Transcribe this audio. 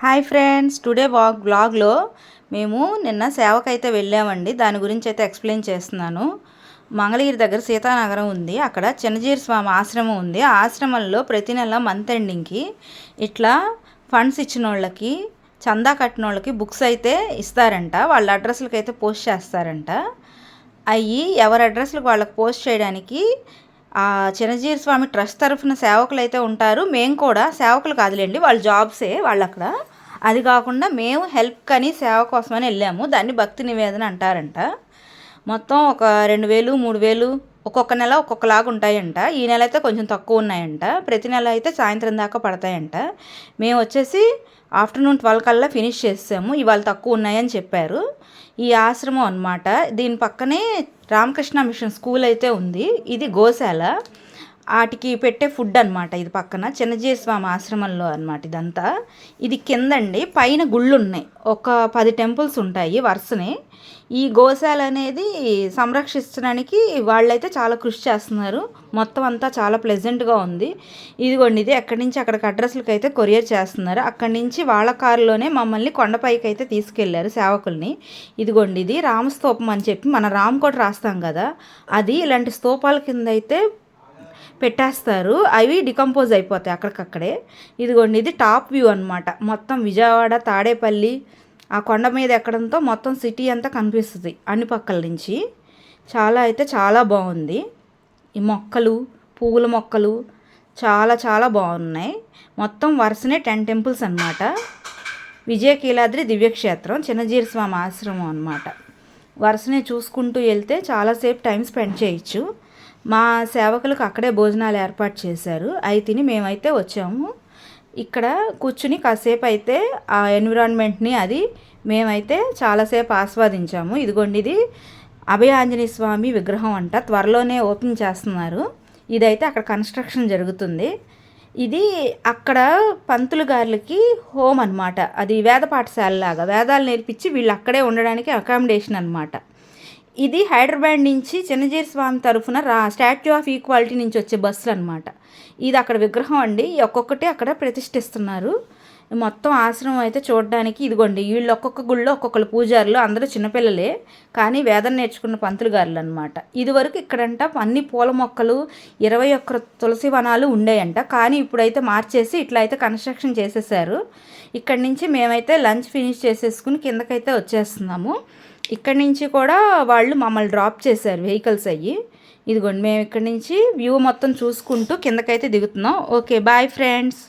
Hi friends today walk బ్లాగ్లో మేము నిన్న సేవకైతే వెళ్ళామండి. దాని గురించి అయితే ఎక్స్ప్లెయిన్ చేస్తున్నాను. మంగళగిరి దగ్గర సీతానగరం ఉంది. అక్కడ చిన్నజీరి స్వామి ఆశ్రమం ఉంది. ఆ ఆశ్రమంలో ప్రతి నెల మంత్ ఎండింగ్కి ఇట్లా ఫండ్స్ ఇచ్చిన వాళ్ళకి చందా కట్టిన వాళ్ళకి బుక్స్ అయితే ఇస్తారంట. వాళ్ళ అడ్రస్లకి అయితే పోస్ట్ చేస్తారంట. అవి ఎవరి అడ్రస్లకు వాళ్ళకి పోస్ట్ చేయడానికి చిరంజీవి స్వామి ట్రస్ట్ తరఫున సేవకులు అయితే ఉంటారు. మేము కూడా సేవకులు కాదులేండి వాళ్ళ జాబ్సే వాళ్ళు అక్కడ అది కాకుండా మేము హెల్ప్ కానీ సేవ కోసమని వెళ్ళాము. దాన్ని భక్తి నివేదన అంటారంట. మొత్తం ఒక రెండు వేలు మూడు వేలు ఒక్కొక్క నెల ఒక్కొక్కలాగా ఉంటాయంట. ఈ నెల అయితే కొంచెం తక్కువ ఉన్నాయంట. ప్రతి నెల అయితే సాయంత్రం దాకా పడతాయంట. మేము వచ్చేసి ఆఫ్టర్నూన్ ట్వెల్వ్ కల్లా ఫినిష్ చేసాము ఇవాళ తక్కువ ఉన్నాయని చెప్పారు. ఈ ఆశ్రమం అనమాట దీని పక్కనే రామకృష్ణ మిషన్ స్కూల్ అయితే ఉంది. ఇది గోశాల. వాటికి పెట్టే ఫుడ్ అనమాట ఇది పక్కన. చిన్నజీస్వామి ఆశ్రమంలో అనమాట ఇదంతా. ఇది కిందండి. పైన గుళ్ళు ఉన్నాయి ఒక పది టెంపుల్స్ ఉంటాయి వరుసనే. ఈ గోశాల అనేది సంరక్షించడానికి వాళ్ళైతే చాలా కృషి చేస్తున్నారు. మొత్తం అంతా చాలా ప్లెజెంట్గా ఉంది. ఇదిగోండి ఇది ఎక్కడి నుంచి అక్కడికి అడ్రస్లకి అయితే కొరియర్ చేస్తున్నారు. అక్కడి నుంచి వాళ్ళ కారులోనే మమ్మల్ని కొండపైకి అయితే తీసుకెళ్ళారు సేవకుల్ని. ఇదిగోండి ఇది రామస్తూపం అని చెప్పి మన రామ్ కూడా రాస్తాం కదా. అది ఇలాంటి స్తూపాల కింద అయితే పెట్టేస్తారు. అవి డికంపోజ్ అయిపోతాయి అక్కడికక్కడే. ఇదిగోండి ఇది టాప్ వ్యూ అనమాట మొత్తం విజయవాడ తాడేపల్లి ఆ కొండ మీద ఎక్కడంతో మొత్తం సిటీ అంతా కనిపిస్తుంది అన్ని పక్కల నుంచి. చాలా అయితే చాలా బాగుంది. ఈ మొక్కలు పువ్వుల మొక్కలు చాలా చాలా బాగున్నాయి. మొత్తం వరుసనే టెన్ టెంపుల్స్ అనమాట విజయకీలాద్రి దివ్యక్షేత్రం చిన్నజీరి స్వామి ఆశ్రమం అనమాట వరుసనే చూసుకుంటూ వెళ్తే చాలాసేపు టైం స్పెండ్ చేయొచ్చు. మా సేవకులకు అక్కడే భోజనాలు ఏర్పాటు చేశారు. అవి తిని మేమైతే వచ్చాము. ఇక్కడ కూర్చుని కాసేపు అయితే ఆ ఎన్విరాన్మెంట్ని అది మేమైతే చాలాసేపు ఆస్వాదించాము. ఇదిగోండి ఇది అభయాంజనేయ స్వామి విగ్రహం అంట. త్వరలోనే ఓపెన్ చేస్తున్నారు. ఇదైతే అక్కడ కన్స్ట్రక్షన్ జరుగుతుంది. ఇది అక్కడ పంతులు గారులకి హోమ్ అనమాట అది వేద పాఠశాల లాగా వేదాలు నేర్పించి వీళ్ళు అక్కడే ఉండడానికి అకామిడేషన్ అనమాట ఇది హైదరాబాద్ నుంచి చిన్నజీరి స్వామి తరఫున రా స్టాచ్యూ ఆఫ్ ఈక్వాలిటీ నుంచి వచ్చే బస్సులు అనమాట ఇది అక్కడ విగ్రహం అండి. ఒక్కొక్కటి అక్కడ ప్రతిష్ఠిస్తున్నారు. మొత్తం ఆశ్రమం అయితే చూడడానికి ఇదిగోండి వీళ్ళు ఒక్కొక్క గుళ్ళో ఒక్కొక్కరు పూజారులు అందరూ చిన్నపిల్లలే. కానీ వేదం నేర్చుకున్న పంతులు గారులు అనమాట ఇదివరకు ఇక్కడంట అన్ని పూల మొక్కలు ఇరవై ఒక్క తులసి వనాలు ఉండేయంట. కానీ ఇప్పుడైతే మార్చేసి ఇట్లా అయితే కన్స్ట్రక్షన్ చేసేసారు. ఇక్కడి నుంచి మేమైతే లంచ్ ఫినిష్ చేసేసుకుని కిందకైతే వచ్చేస్తున్నాము. ఇక్కడి నుంచి కూడా వాళ్ళు మమ్మల్ని డ్రాప్ చేశారు వెహికల్స్ అయ్యి. ఇదిగోండి మేము ఇక్కడి నుంచి వ్యూ మొత్తం చూసుకుంటూ కిందకైతే దిగుతున్నాం. Okay bye friends.